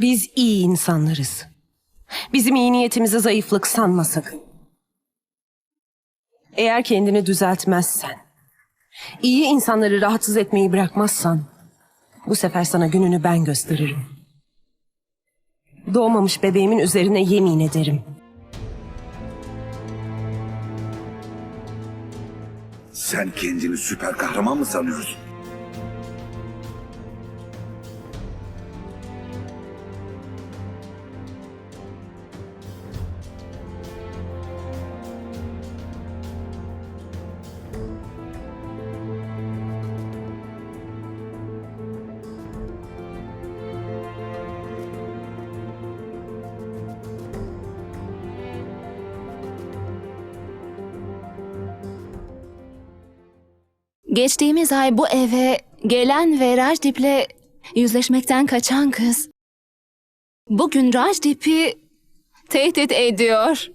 Biz iyi insanlarız. Bizim iyi niyetimize zayıflık sanma sakın. Eğer kendini düzeltmezsen, iyi insanları rahatsız etmeyi bırakmazsan, bu sefer sana gününü ben gösteririm. Doğmamış bebeğimin üzerine yemin ederim. Sen kendini süper kahraman mı sanıyorsun? Geçtiğimiz ay bu eve gelen ve Rajdip'le yüzleşmekten kaçan kız bugün Rajdip'i tehdit ediyor.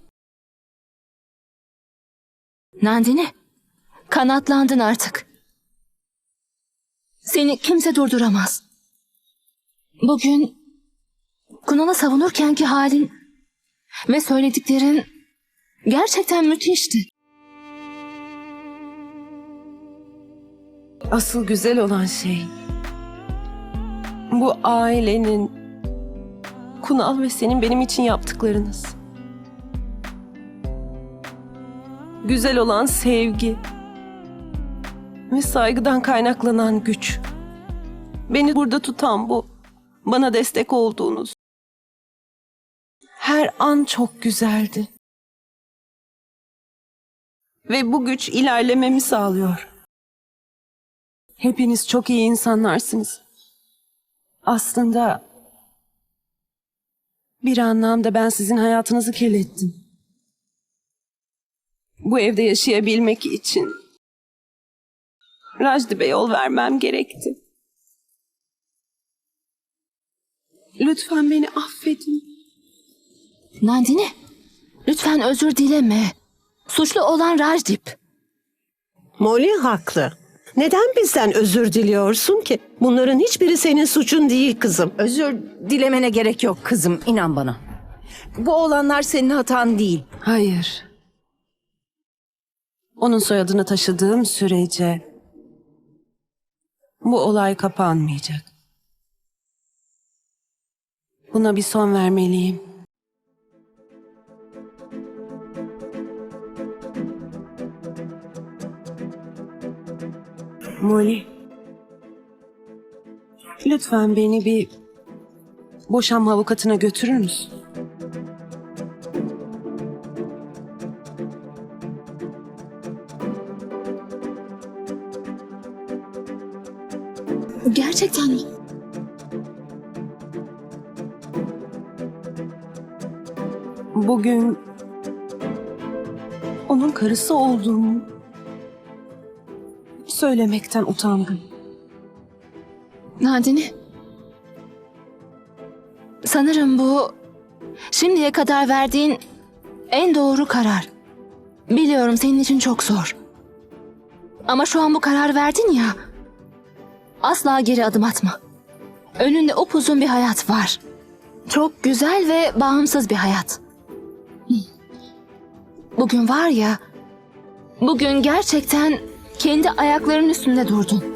Nandini, kanatlandın artık. Seni kimse durduramaz. Bugün Kunal'ı savunurkenki halin ve söylediklerin gerçekten müthişti. Asıl güzel olan şey bu ailenin Kunal ve senin benim için yaptıklarınız. Güzel olan sevgi ve saygıdan kaynaklanan güç. Beni burada tutan bu. Bana destek olduğunuz. Her an çok güzeldi. Ve bu güç ilerlememi sağlıyor. Hepiniz çok iyi insanlarsınız. Aslında bir anlamda ben sizin hayatınızı kirlettim. Bu evde yaşayabilmek için Rajdip'e yol vermem gerekti. Lütfen beni affedin. Nandini, lütfen özür dileme. Suçlu olan Rajdip. Molly haklı. Neden bizden özür diliyorsun ki? Bunların hiçbiri senin suçun değil kızım. Özür dilemene gerek yok kızım, inan bana. Bu olanlar senin hatan değil. Hayır. Onun soyadını taşıdığım sürece bu olay kapanmayacak. Buna bir son vermeliyim. Molly. Lütfen beni bir boşanma avukatına götürür müsün? Gerçekten mi? Bugün onun karısı olduğumu söylemekten utandım. Nandini. Sanırım bu şimdiye kadar verdiğin en doğru karar. Biliyorum senin için çok zor. Ama şu an bu karar verdin ya. Asla geri adım atma. Önünde upuzun bir hayat var. Çok güzel ve bağımsız bir hayat. Bugün var ya, bugün gerçekten kendi ayaklarının üstünde durdun.